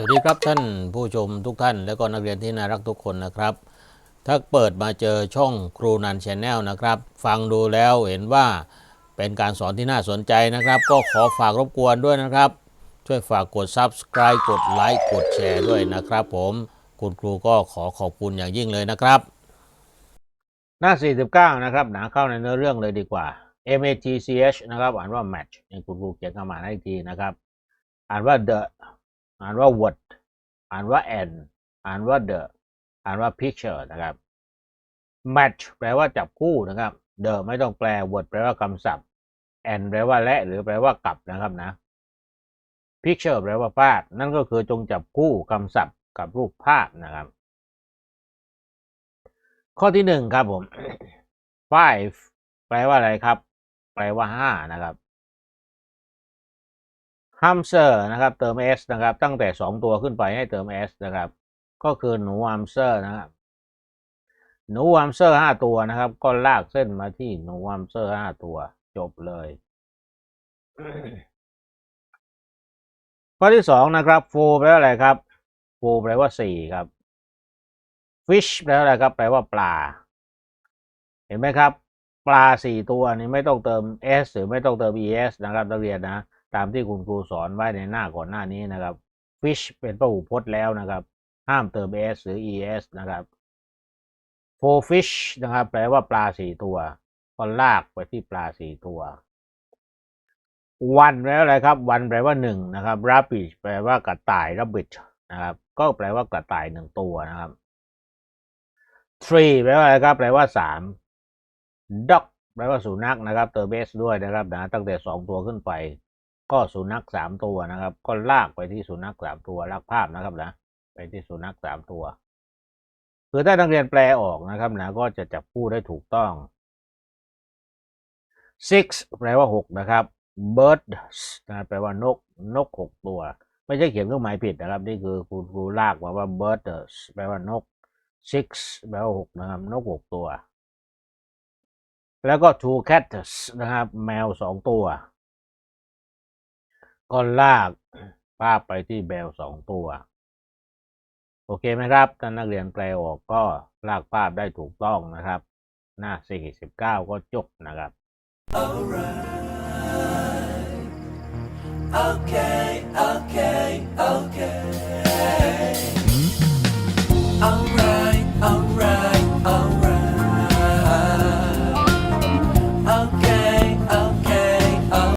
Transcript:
สวัสดีครับท่านผู้ชมทุกท่าน และก็นักเรียนที่น่ารักทุกคนนะครับ ถ้าเปิดมาเจอช่องครูนันชแนลนะครับ ฟังดูแล้วเห็นว่าเป็นการสอนที่น่าสนใจนะครับ ก็ขอฝากรบกวนด้วยนะครับ ช่วยฝากกด Subscribe กดไลค์กดแชร์ด้วยนะครับ ผมคุณครูก็ขอขอบคุณอย่างยิ่งเลยนะครับ หน้า 49 นะครับ หนาเข้าในเนื้อเรื่องเลยดีกว่า M A T C H นะครับอ่านว่า match คุณครูเขียนคำอ่านให้ทีนะครับ อ่านว่า the อ่านว่า what อ่านว่า and อ่านว่า the อ่านว่า picture นะครับ match แปลว่าจับคู่นะครับ the ไม่ต้องแปล word แปลว่าคำศัพท์ and แปลว่าและ หรือแปลว่ากับนะครับนะ picture แปลว่าภาพ นั่นก็คือจงจับคู่คำศัพท์กับรูปภาพนะครับ ข้อที่หนึ่งครับผม five แปลว่าอะไรครับ แปลว่าห้านะครับ hamster นะครับเติม s นะครับ ตั้งแต่สองตัวขึ้นไปให้เติม s นะครับ ก็คือหนู hamster นะครับหนู hamster ห้าตัวนะครับ ก็ลากเส้นมาที่หนู hamster ห้าตัวจบเลยข้อที่สองนะครับ four แปลว่าอะไรครับ four แปลว่าสี่ครับ fish แปลว่าอะไรครับ แปลว่าปลา เห็นไหมครับ ปลาสี่ตัวนี้ไม่ต้องเติม s หรือไม่ต้องเติม es นะครับนักเรียนนะ ตามที่คุณครูสอนไว้ในหน้าก่อนหน้านี้นะครับ fish เป็นพหูพจน์แล้วนะครับ ห้ามเติม s หรือ es นะครับ four fish นะครับ แปลว่าปลาสี่ตัว ก็ลากไปที่ปลาสี่ตัว one แปลว่าอะไรครับ one แปลว่าหนึ่งนะครับ rabbit แปลว่ากระต่าย rabbit นะครับ ก็แปลว่ากระต่ายหนึ่งตัวนะครับ three แปลว่าอะไรครับ แปลว่าสาม dog แปลว่าสุนัขนะครับ เติม s ด้วยนะครับนะตั้งแต่สองตัวขึ้นไป ก็สุนัขสามตัวนะครับ ก็ลากไปที่สุนัขสามตัวลากภาพนะครับนะ ไปที่สุนัขสามตัว คือถ้านักเรียนแปลออกนะครับนะก็จะจับคู่ได้ถูกต้อง six แปลว่าหกนะครับ bird นะแปลว่านกนกหกตัว ไม่ใช่เขียนเครื่องหมายผิดนะครับ นี่คือครูครูลากมาว่า bird แปลว่านก six แปลว่าหกนะครับนกหกตัว แล้วก็ two cats นะครับ แมวสองตัว ก็ลากภาพไปที่แบลสองตัว โอเคไหมครับท่านนักเรียนแปลออกก็ลากภาพได้ถูกต้องนะครับ หน้า 49 ก็จบนะครับ Okay.